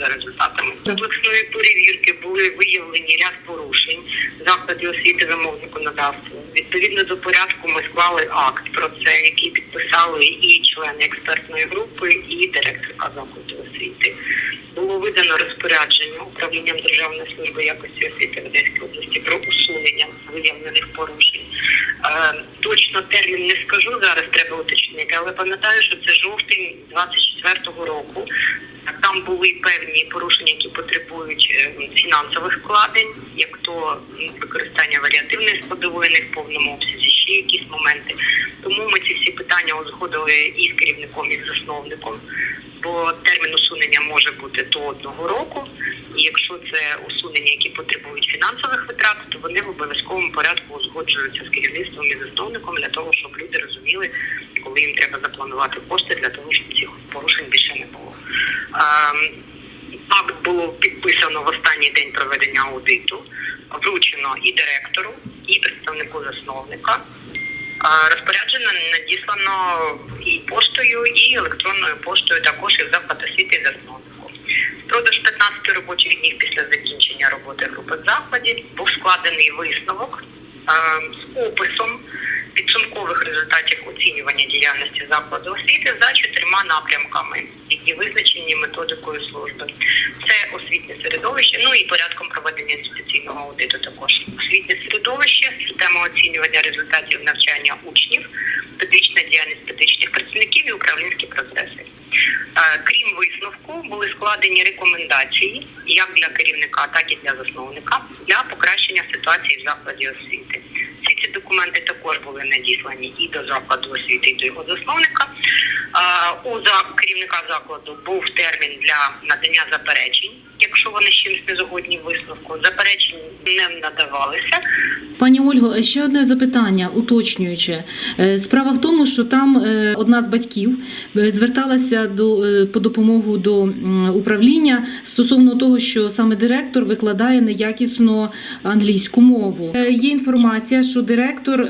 за результатами комплексної перевірки були виявлені ряд порушень закладів освіти вимог законодавства. Відповідно до порядку ми склали акт про це, який підписали і члени експертної групи, і директорка закладу освіти. Було видано розпорядження управлінням Державної служби якості освіти в Одеській області про усунення виявлених порушень. Е, точно термін не скажу зараз, треба уточнити, але пам'ятаю, що це жовтень 24-го року. Були певні порушення, які потребують е, фінансових вкладень, як то використання варіативної складової в повному обсязі, ще якісь моменти. Тому ми ці всі питання узгодили і з керівником, і з засновником. Бо термін усунення може бути до одного року, якщо це усунення, які потребують фінансових витрат, то вони в обов'язковому порядку узгоджуються з керівництвом і засновником для того, щоб люди розуміли, коли їм треба запланувати кошти для того, щоб цих порушень більше не було. Ем, Акт було підписано в останній день проведення аудиту, вручено і директору, і представнику засновника. А Розпорядження надіслано і поштою, і електронною поштою, також і освіти засновнику. Впродовж 15 робочих днів після закінчення роботи групи в закладі був складений висновок е, з описом підсумкових результатів оцінювання діяльності закладу освіти за чотирма напрямками, які визначені методикою служби. Це освітнє середовище, ну і порядком проведення інституційного аудиту також. Освітнє середовище, система оцінювання результатів навчання учнів, педагогічна діяльність педагогічних працівників і управлінські процеси. Е, Крім висновку, були складені рекомендації як для керівника, так і для засновника для покращення ситуації в закладі освіти. Всі ці документи також були надіслані і до закладу освіти, і до його засновника. У керівника закладу був термін для надання заперечень, якщо вони з чимось не згодні висновку. Заперечень не надавалися. Пані Ольго, ще одне запитання, уточнююче. Е, Справа в тому, що там е, одна з батьків е, зверталася до по допомогу до управління стосовно того, що саме директор викладає неякісно англійську мову. Є інформація, що директор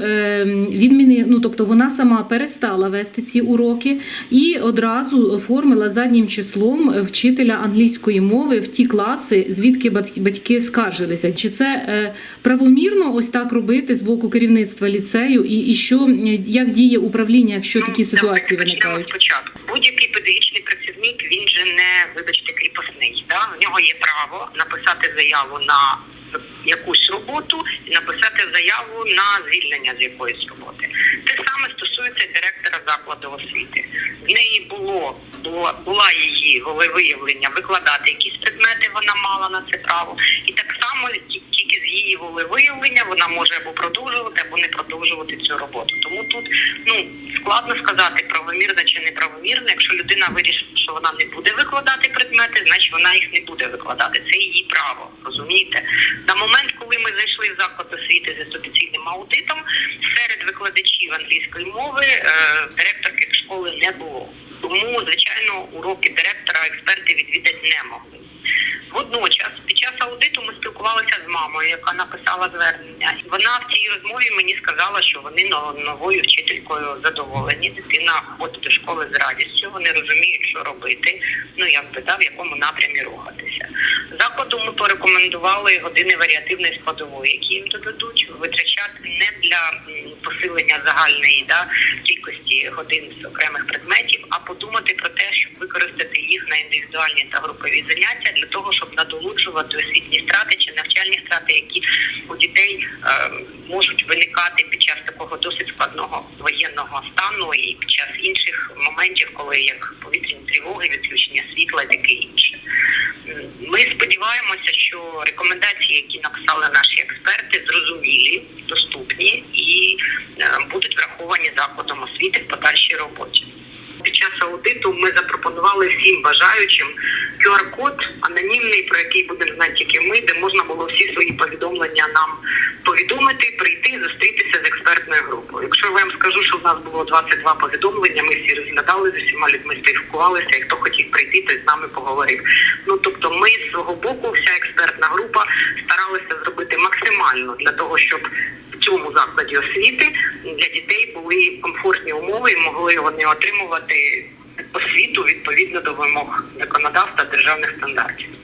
відмінив, ну тобто вона сама перестала вести ці уроки і одразу оформила заднім числом вчителя англійської мови в ті класи, звідки бат- батьки скаржилися. Чи це е, правомірно ось так робити з боку керівництва ліцею, і, і що як діє управління, якщо такі Ну, ситуації виникають? Спочатку будь-який педагогічний працівник він же не вибачте кріпосний. Да? В нього є право написати заяву на якусь роботу і написати заяву на звільнення з якоїсь роботи. Те саме стосується директора закладу освіти. В неї було, було була її волевиявлення викладати якісь предмети. Вона мала на це право, і так само ті- тільки з її волевиявлення вона може або продовжувати, або не продовжувати цю роботу. Тому тут ну складно сказати, правомірно чи неправомірно. Якщо людина вирішить, що вона не буде викладати предмети, значить вона їх не буде викладати. Це її право, розумієте? На момент, коли ми зайшли в заклад освіти з інституційним аудитом, серед викладачів англійської мови е, директорки школи не було. Тому, звичайно, уроки директора експерти відвідати не могли. Водночас, під час аудиту ми спілкувалися з мамою, яка написала звернення. Вона в цій розмові мені сказала, що вони новою вчителькою задоволені. Дитина ходить до школи з радістю. Вони розуміють, що робити. Ну як би да, в якому напрямі рухатися. Закладу ми порекомендували години варіативної складової, які їм додадуть, витрачати не для посилення загальної да, кількості годин з окремих предметів, на індивідуальні та групові заняття для того, щоб надолуджувати освітні страти чи навчальні страти, які у дітей е, можуть виникати під час такого досить складного воєнного стану і під час інших моментів, коли як повітряні тривоги, відключення світла і таке інше. Ми сподіваємося, що рекомендації, які написали наші експерти, зрозумілі, доступні і е, будуть враховані закладом освіти в подальшій роботі. Під час аудиту ми запропонували всім бажаючим QR-код анонімний, про який будемо знати тільки ми, де можна було всі свої повідомлення нам повідомити, прийти, зустрітися з експертною групою. Якщо я вам скажу, що в нас було 22 повідомлення, ми всі розглядали з усіма людьми спілкувалися, і хто хотів прийти, той з нами поговорив. Ну тобто, ми з свого боку, вся експертна група старалися зробити максимально для того, щоб цьому закладі освіти для дітей були комфортні умови і могли вони отримувати освіту відповідно до вимог законодавства державних стандартів.